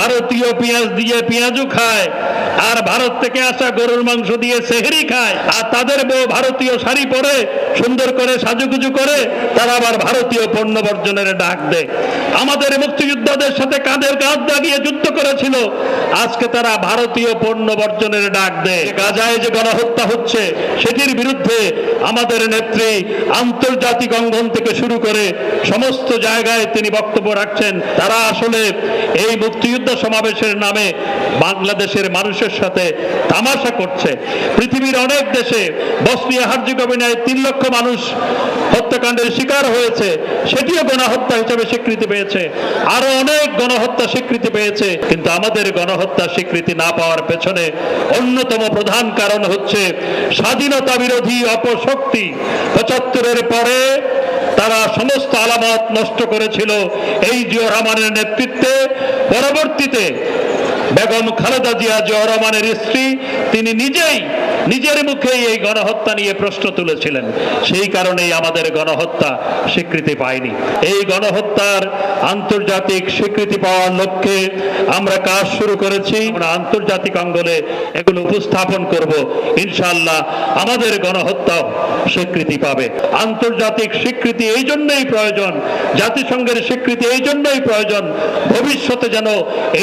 ভারতীয় পেঁয়াজ দিয়ে পেঁয়াজু খায়, আর ভারত থেকে আসা গরুর মাংস দিয়ে সেহেরি খায়, আর তাদের বউ ভারতীয় শাড়ি পরে সুন্দর করে সাজুগুজু করে, তারা আবার ভারতীয় পণ্য বর্জনের ডাক দেয়। আমাদের মুক্তিযোদ্ধাদের সাথে কাঁধের কাঁধ দাগিয়ে যুদ্ধ করেছিল, আজকে তারা ভারতীয় পণ্য বর্জনের ডাক দেয়। গাজায় যে গণহত্যা হচ্ছে, সেটির বিরুদ্ধে আমাদের নেত্রী আন্তর্জাতিক অঙ্গন থেকে শুরু করে সমস্ত জায়গায় তিনি বক্তব্য রাখছেন। তারা আসলে এই মুক্তিযুদ্ধ সমাবেশের নামে বাংলাদেশের মানুষের সাথে তামাশা করছে। পৃথিবীর অনেক দেশে বসনিয়া হার্জিগোভিনায় তিন লক্ষ মানুষ হত্যাকাণ্ডের শিকার হয়েছে, সেটিও গণহত্যা হিসেবে স্বীকৃতি পেয়েছে। আরও অনেক গণহত্যা স্বীকৃতি পেয়েছে, কিন্তু আমাদের গণহত্যা স্বীকৃতি না পাওয়ার পেছনে অন্যতম প্রধান কারণ হচ্ছে স্বাধীনতা বিরোধী অপশক্তি। পঁচাত্তরের পরে তারা সমস্ত আলামত নষ্ট করেছিল এই জিয়া রহমানের নেতৃত্বে। পরবর্তীতে বেগম খালেদা জিয়া রহমানের স্ত্রী, তিনি নিজেই, নিজের মুখেই এই গণহত্যা নিয়ে প্রশ্ন তুলেছিলেন। সেই কারণেই আমাদের গণহত্যা স্বীকৃতি পায়নি। এই গণহত্যার আন্তর্জাতিক স্বীকৃতি পাওয়ার লক্ষ্যে আমরা কাজ শুরু করেছি। আমরা আন্তর্জাতিক অঙ্গনে এগুলো উপস্থাপন করব। ইনশাআল্লাহ আমাদের গণহত্যাও স্বীকৃতি পাবে। আন্তর্জাতিক স্বীকৃতি এই জন্যই প্রয়োজন, জাতিসংঘের স্বীকৃতি এই জন্যই প্রয়োজন, ভবিষ্যতে যেন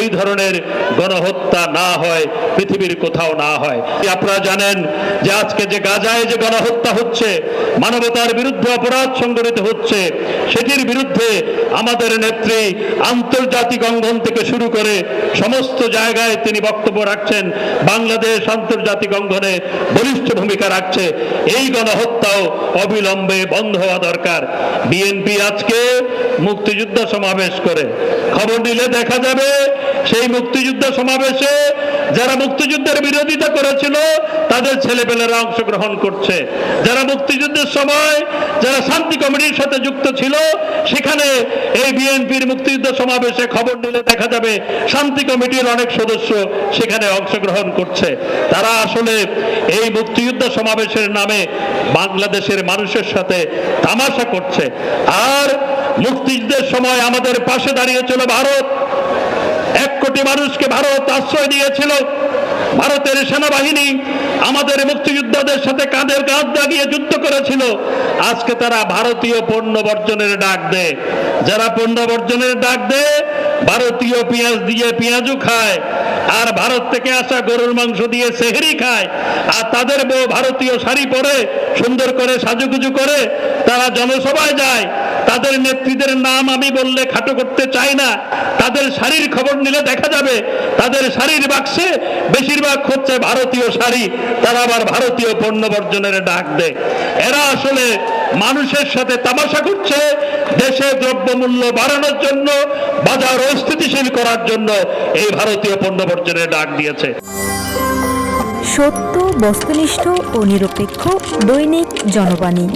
এই ধরনের গণহত্যা না হয়, পৃথিবীর কোথাও না হয়। আপনারা জানেন যে আজকে যে গাজায় যে গণহত্যা হচ্ছে, মানবতার বিরুদ্ধে অপরাধ সংগঠিত হচ্ছে, সেটির বিরুদ্ধে আমাদের নেত্রী আন্তর্জাতিক অঙ্গন থেকে শুরু করে সমস্ত জায়গায় তিনি বক্তব্য রাখছেন, বাংলাদেশ আন্তর্জাতিক অঙ্গনে বলিষ্ঠ ভূমিকা রাখছে। এই গণহত্যাও অবিলম্বে বন্ধ হওয়া দরকার। বিএনপি আজকে মুক্তিযুদ্ধ সমাবেশ করে। খবর নিলে দেখা যাবে, সেই মুক্তিযুদ্ধ সমাবেশে যারা মুক্তিযুদ্ধের বিরোধিতা করেছিল, তাদের ছেলেপেলেরা অংশগ্রহণ করছে। যারা মুক্তিযুদ্ধের সময় যারা শান্তি কমিটির সাথে যুক্ত ছিল, সেখানে এই বিএনপির মুক্তিযুদ্ধ সমাবেশে খবর নিলে দেখা যাবে শান্তি কমিটির অনেক সদস্য সেখানে অংশগ্রহণ করছে। তারা আসলে এই মুক্তিযুদ্ধ সমাবেশের নামে বাংলাদেশের মানুষের সাথে তামাশা করছে। আর মুক্তিযুদ্ধের সময় আমাদের পাশে দাঁড়িয়েছিল ভারত। এক কোটি মানুষকে ভারত আশ্রয় দিয়েছিল। ভারতের সেনাবাহিনী আমাদের মুক্তিযোদ্ধাদের সাথে কাঁধের কাঁধ দাগিয়ে যুদ্ধ করেছিল। আজকে তারা ভারতীয় পণ্য বর্জনের ডাক দেয়। যারা পণ্য বর্জনের ডাক দেয়, ভারতীয় পেঁয়াজ দিয়ে পেঁয়াজু খায়, আর ভারত থেকে আসা গরুর মাংস দিয়ে সেহেরি খায়, আর তাদের বউ ভারতীয় শাড়ি পরে সুন্দর করে সাজুগুজু করে তারা জনসভায় যায়। তাদের নেত্রীদের নাম আমি বললে খাটো করতে চাই না, তাদের শাড়ির খবর নিলে দেখা যাবে। তাদের শাড়ির বাক্সে বেশিরভাগ হচ্ছে ভারতীয় শাড়ি, তারা আবার ভারতীয় পণ্য বর্জনের ডাক দেয়। এরা আসলে মানুষের সাথে তামাশা করছে, দেশে দ্রব্যমূল্য বাড়ানোর জন্য, বাজার অস্থিতিশীল করার জন্য এই ভারতীয় পণ্য বর্জনের ডাক দিয়েছে। সত্য, বস্তুনিষ্ঠ ও নিরপেক্ষ দৈনিক জনবাণী।